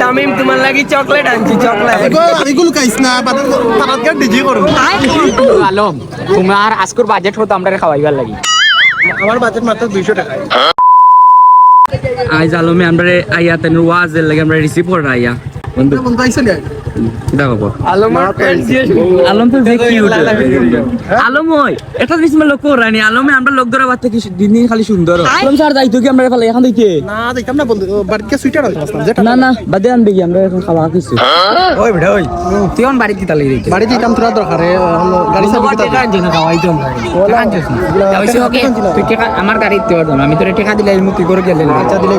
তামিম তোমার লাগি চকলেট আনছি চকলেট এগুলো খাইস না তারাত গান ডিজি করো। আলম তোমার আজকের বাজেট হতো আমরা খাওয়াইবার লাগি। আমার বাজেট মাত্র দুইশো টাকা। আইজ আলমে আমরা আইয়া তেন ওয়াজের লাগে আমরা রিসিভ করে আইয়া। আলম তো আলম ওই এটা লক্ষ্য আলমে আমরা লোক ধরা বাচ্চা কি দিন দিন খালি সুন্দর। আলম স্যার যাইতো কি আমরা ফেলে এখন দেখি না দেখতাম না বন্ধু বাড়িতে সুইটার না না বাদে আনবে কি আমরা এখন খাওয়া কিছু। ওই বেটা ওই। তুই এখন বাড়িতে কি তালি তোরা দরকার গাড়ি তুই টেকা আমার গাড়ি দিতে পারব আমি তোর টেকা দিলে মুক্তি করে গেলে আচ্ছা দিলে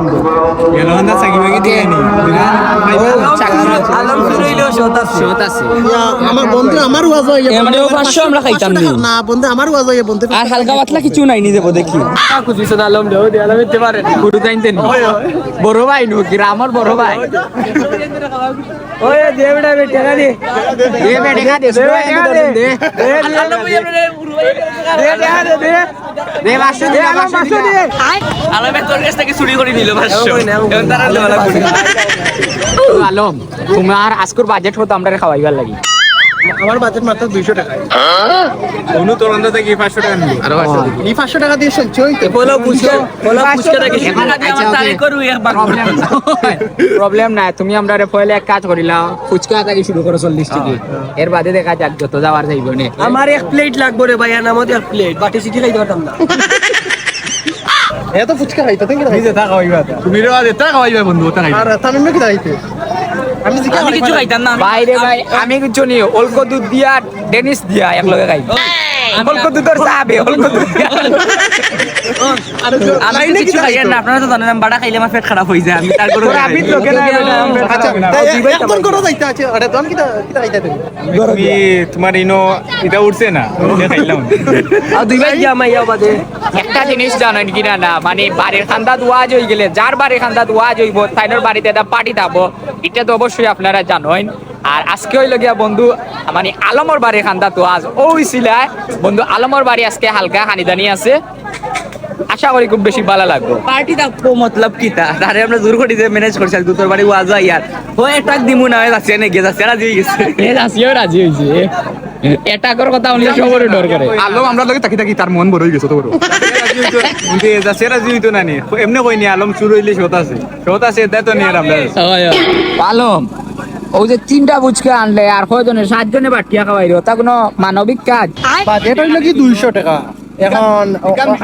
আছে আমার বন্ধু আমার ওয়াজ হয় এ মানে ও 500 আমরা খাইতাম আমার বন্ধু আর হালকা পাতলা কিছু নাই নি দেখি শোনা আলম দেও দিয়ে আলম দিতে বড় ভাই নু আমার বড় ভাই দে দে দে দে দে দে দে দে দে দে দে দে দে আলম পাঁচশো 500 দে দে আলমে তোর কাছ থেকে চুরি করে নিল 500 তারা আলম তোমার আজকের বাজেট হতো আমরা খাওয়াইবার লাগি। আমার বাজেট মাত্র দুইশো টাকা। অনু তোর অন্তত কি পাঁচশো টাকা নিবি? আরও এই পাঁচশো টাকা দিয়ে শুনছি ওই তো। বলো পুষ্কা বলো. প্রবলেম নাই তুমি আমরা পয়লে এক কাজ করিলাম ফুচকা থেকে শুরু করো চল্লিশ টিকি এর বাদে দেখা যাক যত যাওয়ার যাইব নে। আমার এক প্লেট লাগবে রে ভাই নামত এক প্লেট বাটি সিটি খাইতে পারতাম না। এত ফুচকা খাইতে তুমি কি নিজে তুমি রে আজ এটা খাওয়াইবা বন্ধু ওটা খাইবা। আর তামিম কি খাইতে? আমি কিছু খাইতাম না বাইরে ভাই আমি কিছু অল্প দুধ দিয়া ডেনিস দিয়া এক লগে খাই আমি কিছু খাই না আপনারা তো জানেন বাড়া খাইলে আমার পেট খারাপ হয়ে যায় আমি তার করে তোর আবিদ লোকে আচ্ছা একজন করো যাইতে আছে আরে তুমি কি কি খাইতে তুমি? তুমি তোমার ইনো এটা উঠছে না খাইলাম। আর দুই ভাই যা বাদে। একটা জিনিস জানেন কিনা না মানে বাড়ির খান্দা ওয়াজ হয়ে গেলে যার বাড়ির খান্দা ওয়াজ হইব তাইনোর বাড়িতে একটা পার্টি থাকব এটা তো অবশ্যই আপনারা জানেন। আর আজকে হইল গিয়া বন্ধু মানে আলমর বাড়ির খান্দা তো আজ ওই ছিলা বন্ধু আলমর বাড়ি আজকে হালকা হানিদানি আছে। আশা করি খুব বেশি ভালো লাগবে। পার্টি থাকব মতলব কিতা তারে আমরা জোর করে যে ম্যানেজ করছি দুটোর বাড়ি ওয়াজ ইয়ার ও এটাক দিমু না হয়ে যাচ্ছে না রাজি হয়ে গেছে। এ রাজি হয়েছে এটা কর কথা উনি সবরে ডর করে আলম আমরা লগে তাকি তাকি তার মন বড় হয়ে গেছে তো বড় কিন্তু এটা সেরা জীবিত না নি? এমনি কইনি আলম শুরু হইলে শোত আছে। শোত আছে এটা তো নিয়ে আমরা আলম ও যে তিনটা বুচকা আনলে আর কয়জনের? সাতজনে বাটিয়া খাওয়াইল তা কোনো মানবিক কাজ? বাজেট হইল কি দুইশো টাকা? এখন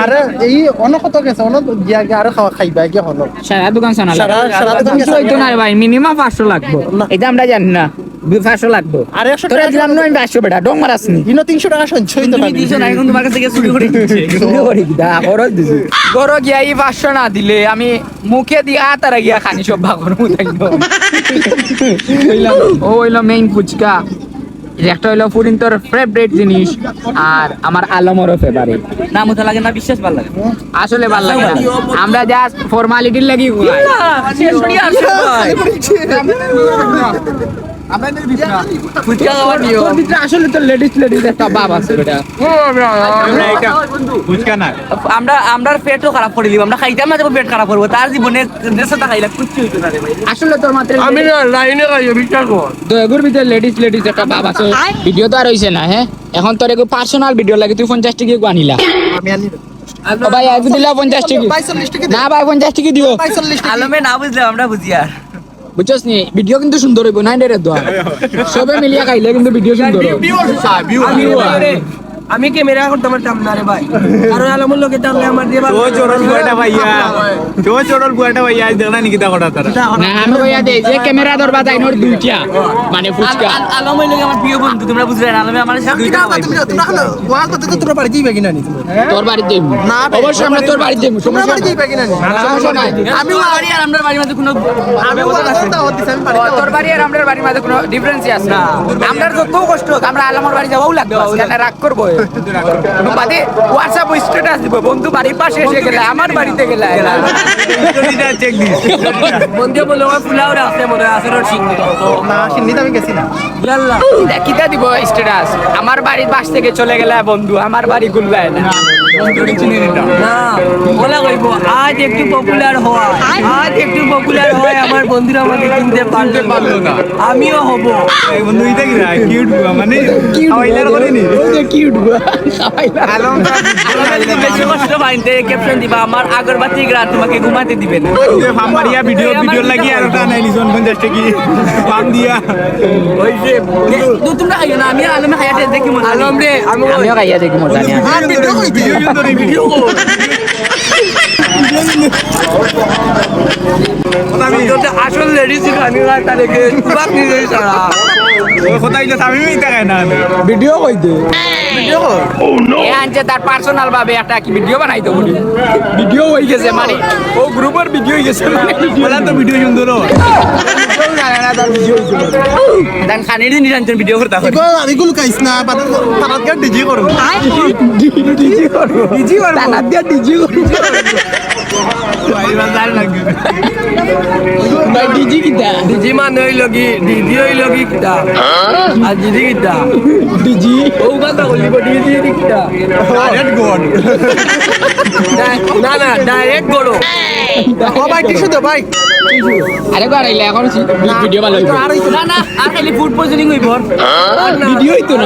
আরে এই অন্য গেছে অন্য গিয়া গিয়া আরও খাওয়া খাইবা গিয়া হলো? সারা দোকান সানা সারা- সারা দোকান হইতো না ভাই মিনিমাম পাঁচশো লাগবো। না। এটা আমরা জানি না দুই পাঁচশো লাগবো। আর একশো তোরা টাকা দিলাম নয় পাঁচশো বেটা ডং মারাসনি ইনো তিনশো টাকা সঞ্চয় তো তুমি দিছো এখন তোমার কাছে থেকে চুরি করে দিচ্ছে। গরো গিয়া এই পাঁচশো না দিলে আমি মুখে দিয়া তারা গিয়া খানি সব ভাগর ও হইল মেইন ফুচকা একটা হইল পুরিন তোর ফেভারিট জিনিস আর আমার আলমরও ফেভারিট না মতো লাগে না বিশ্বাস ভালো লাগে আসলে ভালো লাগে না আমরা জাস্ট ফর্মালিটির লাগি ফুচকা একটা আমরা না। আমরা আমরা পেটও খারাপ করে দিব আমরা খাইতাম না পেট খারাপ করব। তার জীবনে দেশটা খাইলে কুচ্ছি হইতো না আসলে তোর মাত্র আমি লাইনে খাই বিচার কর। তো ভিতরে লেডিস লেডিস একটা ভাব আছে। ভিডিও তো আর হইছে না হ্যাঁ? এখন তোর এগো পার্সোনাল ভিডিও লাগে তুই পঞ্চাশ টিকি আনিলা? আমি আনি ভাই এক দিলা পঞ্চাশ টিকি? না ভাই পঞ্চাশ টিকি দিও। আলমে না বুঝলে আমরা বুঝি আর। বুঝছস নি? ভিডিও কিন্তু সুন্দর হইব নাই রে দোয়া। সবে মিলিয়া খাইলে কিন্তু ভিডিও সুন্দর আমি ক্যামেরা করতে পারতাম না রে ভাই। কারণ আলমুল লোকে টানলে আমার দিয়ে তো চোরল বুয়াটা ভাইয়া। তো চোরল বুয়াটা ভাইয়া আজ দেখলা নিকিতা কটা তারা না আমি কইয়া দেই যে ক্যামেরা ধরবা তাইনোর দুইটা মানে ফুচকা। আলম হইল আমার প্রিয় বন্ধু তোমরা বুঝলে না আলমে আমার সাথে দুইটা তুমি তোমরা হলো ওয়া কত তো তোমরা বাড়ি যাইবে কিনা নি তুমি তোর বাড়িতে দেব না ভাই, অবশ্যই আমরা তোর বাড়িতে দেব তোমরা বাড়ি নাই। যাইবে কিনা নি সমস্যা নাই। আমি বাড়ি আর আমরা বাড়ির মধ্যে কোনো আমি দাওয়াত দিছি আমি বাড়ি তোর বাড়ি আর আমরার বাড়ির মাঝে কোনো ডিফারেন্সই আছে না। আমরা যত কষ্ট হোক আমরা আলামর বাড়ি যাব লাগবে। কেন রাগ করব। বাদে হোয়াটসঅ্যাপ স্ট্যাটাস দিব। বন্ধু বাড়ির পাশে এসে গেলে আমার বাড়িতে গেলে বন্ধু বলে আমার ফুলাও রাখতে মনে হয় আসলে ঠিক তো? না সিন্নিতে আমি গেছি না। কিতা দিব স্ট্যাটাস আমার বাড়ির পাশ থেকে চলে গেলে বন্ধু আমার বাড়ি না। না বলা কইব আজ একটু পপুলার হওয়া আজ একটু পপুলার হয় আমার বন্ধুরা আমাকে কিনতে পারতে পারল না। আমিও হব। এই বন্ধু কি কিউট মানে আলম বেশি কষ্ট পাইতে ক্যাপ্টেন দিবা আমার আগরবাতি গ্রা তোমাকে ঘুমাতে দিবে না। ফাম ভিডিও ভিডিও লাগি আর ওটা নাই লিজন পঞ্চাশ টাকি ফাম দিয়া ওই যে তোমরা খাইও না আমি আলমে দেখি রে আমি আমিও খাইয়া দেখি মজা ভিডিও ভিডিও ভিডিও তোতে আসল লেডিস খানি না তারে কে তুবাক নিয়ে সারা কথা ইটা আমি ইটা খাই না ভিডিও কইতে এ আনছে তার পার্সোনাল ভাবে একটা কি ভিডিও বানাই দেবো ভিডিও হয়ে গেছে মানে। ও গ্রুপের ভিডিও হয়ে গেছে। মানে বলা তো ভিডিও সুন্দর দান খানি দিন নিরঞ্জন ভিডিও করতে হবে। এগুলো এগুলো কাইস না বাদে তারাত গা ডিজি করব ডিজি করব তারাত গা ডিজি করব ভাই ডিজি কিতা? ডিজি মানে হইল কি ডিজি হইল কি কিতা? আর ডিজি কিতা? ডিজি? ও কথা বলিব ডিজি কিতা? ডাইরেক্ট গড না না ডাইরেক্ট করো ও ভাই টিস্যু ভাই। আরে গো আইলে এখন ভিডিও ভালো হইছে না। না আর খালি ফুড পয়জনিং হইব। ভিডিও হইতো না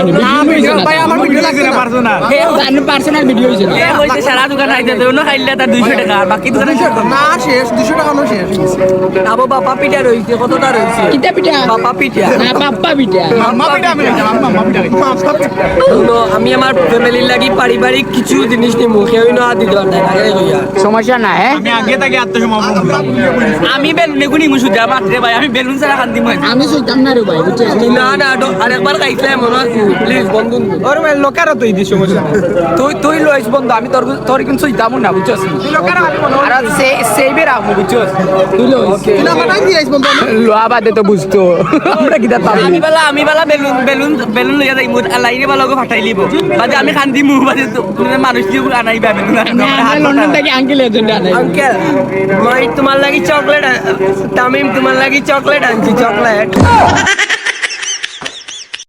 ভিডিও ভাই আমার ভিডিও লাগছে না। পার্সোনাল পার্সোনাল ভিডিও হইছে এ হইছে সারা দোকান আইতে দেও না খাইলে তার 200 টাকা আর বাকি দোকানে না শেষ দুশো টাকা নো শেষ। আবো বাপা পিঠা রইছে কতটা রইছে কিটা পিঠা? বাপা পিঠা। না পিঠা। মাম্মা আমি মাম্মা মাম্মা আমি আমার ফ্যামিলির লাগি পারিবারিক কিছু জিনিস নিমু কেউ না না সমস্যা না হ্যাঁ? আমি আগে থেকে আমি বেলুন এগুনি মুসু যা মাত্রে ভাই আমি বেলুন ছাড়া খান্দি মই আমি সুলতান না রে ভাই বুঝছিস? না না আরেকবার খাইতে মনে আছে প্লিজ বন্ধু। ওর ভাই লোকারও তো এই সমস্যা তুই তুই লইস বন্ধু আমি তোর তোর কিন্তু সইতাম না বুঝছস? আর সেই সেইবে রাখব বুঝছিস? তুই লইস। না মানাই দিয়ে আইস বন্ধু লোয়া বাদে তো বুঝতো। আমরা কিটা পাবো আমি বেলা আমি বেলা বেলুন বেলুন বেলুন লইয়া যাই মুদ লাইনে বেলা গো ফাটাই লিব। বাদে আমি খান্দি মু বাদে তো তুমি মানুষ দিয়ে আনাই বা বেলুন লন্ডন থেকে আঙ্কেল এজেন্ট আনে। আঙ্কেল মই তোমার লাগি চকলেট তামিম তোমার লাগি চকলেট আনছি চকলেট